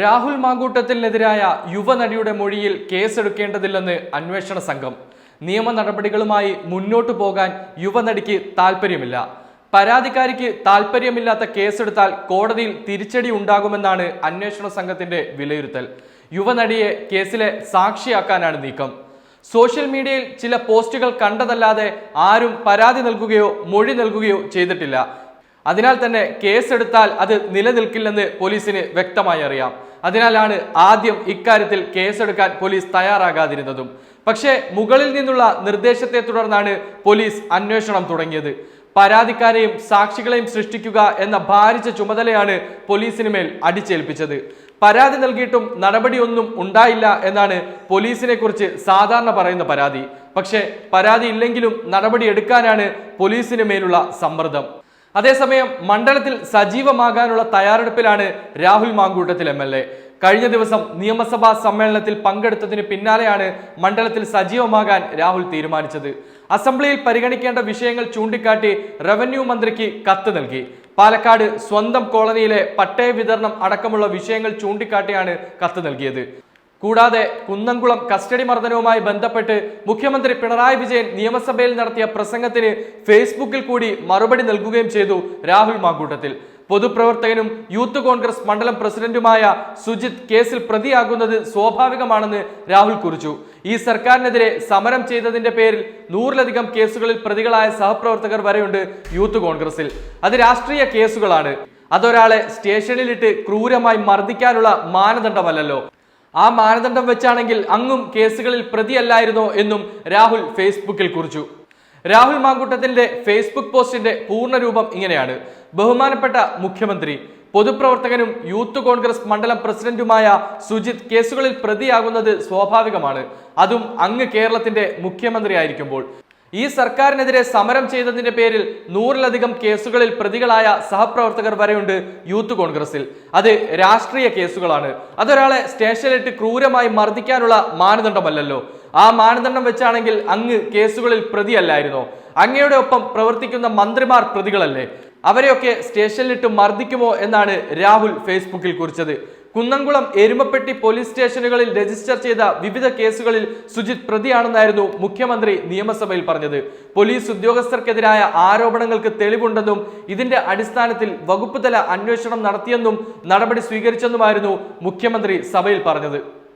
രാഹുൽ മാങ്കൂട്ടത്തിനെതിരായ യുവനടിയുടെ മൊഴിയിൽ കേസെടുക്കേണ്ടതില്ലെന്ന് അന്വേഷണ സംഘം. നിയമ നടപടികളുമായി മുന്നോട്ടു പോകാൻ യുവനടിക്ക് താൽപ്പര്യമില്ല. പരാതിക്കാരിക്ക് താൽപ്പര്യമില്ലാത്ത കേസെടുത്താൽ കോടതിയിൽ തിരിച്ചടി ഉണ്ടാകുമെന്നാണ് അന്വേഷണ സംഘത്തിന്റെ വിലയിരുത്തൽ. യുവനടിയെ കേസിലെ സാക്ഷിയാക്കാനാണ് നീക്കം. സോഷ്യൽ മീഡിയയിൽ ചില പോസ്റ്റുകൾ കണ്ടതല്ലാതെ ആരും പരാതി നൽകുകയോ മൊഴി നൽകുകയോ ചെയ്തിട്ടില്ല. അതിനാൽ തന്നെ കേസെടുത്താൽ അത് നിലനിൽക്കില്ലെന്ന് പോലീസിന് വ്യക്തമായി അറിയാം. അതിനാലാണ് ആദ്യം ഇക്കാര്യത്തിൽ കേസെടുക്കാൻ പോലീസ് തയ്യാറാകാതിരുന്നതും. പക്ഷേ മുകളിൽ നിന്നുള്ള നിർദ്ദേശത്തെ തുടർന്നാണ് പോലീസ് അന്വേഷണം തുടങ്ങിയത്. പരാതിക്കാരെയും സാക്ഷികളെയും സൃഷ്ടിക്കുക എന്ന ഭാരിച്ച ചുമതലയാണ് പോലീസിന് മേൽ അടിച്ചേൽപ്പിച്ചത്. പരാതി നൽകിയിട്ടും നടപടിയൊന്നും ഉണ്ടായില്ല എന്നാണ് പോലീസിനെ കുറിച്ച് സാധാരണ പറയുന്ന പരാതി. പക്ഷേ പരാതി ഇല്ലെങ്കിലും നടപടി എടുക്കാനാണ് പോലീസിന് മേലുള്ള സമ്മർദ്ദം. അതേസമയം മണ്ഡലത്തിൽ സജീവമാകാനുള്ള തയ്യാറെടുപ്പിലാണ് Rahul Mankoottathil M L A. കഴിഞ്ഞ ദിവസം നിയമസഭാ സമ്മേളനത്തിൽ പങ്കെടുത്തതിന് പിന്നാലെയാണ് മണ്ഡലത്തിൽ സജീവമാകാൻ രാഹുൽ തീരുമാനിച്ചത്. അസംബ്ലിയിൽ പരിഗണിക്കേണ്ട വിഷയങ്ങൾ ചൂണ്ടിക്കാട്ടി റവന്യൂ മന്ത്രിക്ക് കത്ത് നൽകി. പാലക്കാട് സ്വന്തം കോളനിയിലെ പട്ടയ വിതരണം അടക്കമുള്ള വിഷയങ്ങൾ ചൂണ്ടിക്കാട്ടിയാണ് കത്ത് നൽകിയത്. കൂടാതെ കുന്നംകുളം കസ്റ്റഡി മർദ്ദനവുമായി ബന്ധപ്പെട്ട് മുഖ്യമന്ത്രി പിണറായി വിജയൻ നിയമസഭയിൽ നടത്തിയ പ്രസംഗത്തിന് ഫേസ്ബുക്കിൽ കൂടി മറുപടി നൽകുകയും ചെയ്തു രാഹുൽ മാങ്കൂട്ടത്തിൽ. പൊതുപ്രവർത്തകനും യൂത്ത് കോൺഗ്രസ് മണ്ഡലം പ്രസിഡന്റുമായ സുജിത് കേസിൽ പ്രതിയാകുന്നത് സ്വാഭാവികമാണെന്ന് രാഹുൽ കുറിച്ചു. ഈ സർക്കാരിനെതിരെ സമരം ചെയ്തതിന്റെ പേരിൽ നൂറിലധികം കേസുകളിൽ പ്രതികളായ സഹപ്രവർത്തകർ വരെയുണ്ട് യൂത്ത് കോൺഗ്രസിൽ. അത് രാഷ്ട്രീയ കേസുകളാണ്. അതൊരാളെ സ്റ്റേഷനിലിട്ട് ക്രൂരമായി മർദ്ദിക്കാനുള്ള മാനദണ്ഡമല്ലല്ലോ. ആ മാനദണ്ഡം വെച്ചാണെങ്കിൽ അങ്ങും കേസുകളിൽ പ്രതിയല്ലായിരുന്നോ എന്നും രാഹുൽ ഫേസ്ബുക്കിൽ കുറിച്ചു. രാഹുൽ മാങ്കൂട്ടത്തിന്റെ ഫേസ്ബുക്ക് പോസ്റ്റിന്റെ പൂർണരൂപം ഇങ്ങനെയാണ്. ബഹുമാനപ്പെട്ട മുഖ്യമന്ത്രി പൊതുപ്രവർത്തകനും യൂത്ത് കോൺഗ്രസ് മണ്ഡലം പ്രസിഡന്റുമായ സുജിത് കേസുകളിൽ പ്രതിയാകുന്നത് സ്വാഭാവികമാണ്. അതും അങ്ങ് കേരളത്തിന്റെ മുഖ്യമന്ത്രി ആയിരിക്കുമ്പോൾ ഈ സർക്കാരിനെതിരെ സമരം ചെയ്തതിന്റെ പേരിൽ നൂറിലധികം കേസുകളിൽ പ്രതികളായ സഹപ്രവർത്തകർ വരെയുണ്ട് യൂത്ത് കോൺഗ്രസിൽ. അത് രാഷ്ട്രീയ കേസുകളാണ്. അതൊരാളെ സ്റ്റേഷനിലിട്ട് ക്രൂരമായി മർദ്ദിക്കാനുള്ള മാനദണ്ഡമല്ലല്ലോ. ആ മാനദണ്ഡം വെച്ചാണെങ്കിൽ അങ്ങ് കേസുകളിൽ പ്രതിയല്ലായിരുന്നോ? അങ്ങയുടെ ഒപ്പം പ്രവർത്തിക്കുന്ന മന്ത്രിമാർ പ്രതികളല്ലേ? അവരെയൊക്കെ സ്റ്റേഷനിലിട്ട് മർദ്ദിക്കുമോ എന്നാണ് രാഹുൽ ഫേസ്ബുക്കിൽ കുറിച്ചത്. കുന്നംകുളം എരുമപ്പെട്ടി പോലീസ് സ്റ്റേഷനുകളിൽ രജിസ്റ്റർ ചെയ്ത വിവിധ കേസുകളിൽ സുജിത് പ്രതിയാണെന്നായിരുന്നു മുഖ്യമന്ത്രി നിയമസഭയിൽ പറഞ്ഞത്. പോലീസ് ഉദ്യോഗസ്ഥർക്കെതിരായ ആരോപണങ്ങൾക്ക് തെളിവുണ്ടെന്നും ഇതിന്റെ അടിസ്ഥാനത്തിൽ വകുപ്പ് തല അന്വേഷണം നടത്തിയെന്നും നടപടി സ്വീകരിച്ചെന്നുമായിരുന്നു മുഖ്യമന്ത്രി സഭയിൽ പറഞ്ഞത്.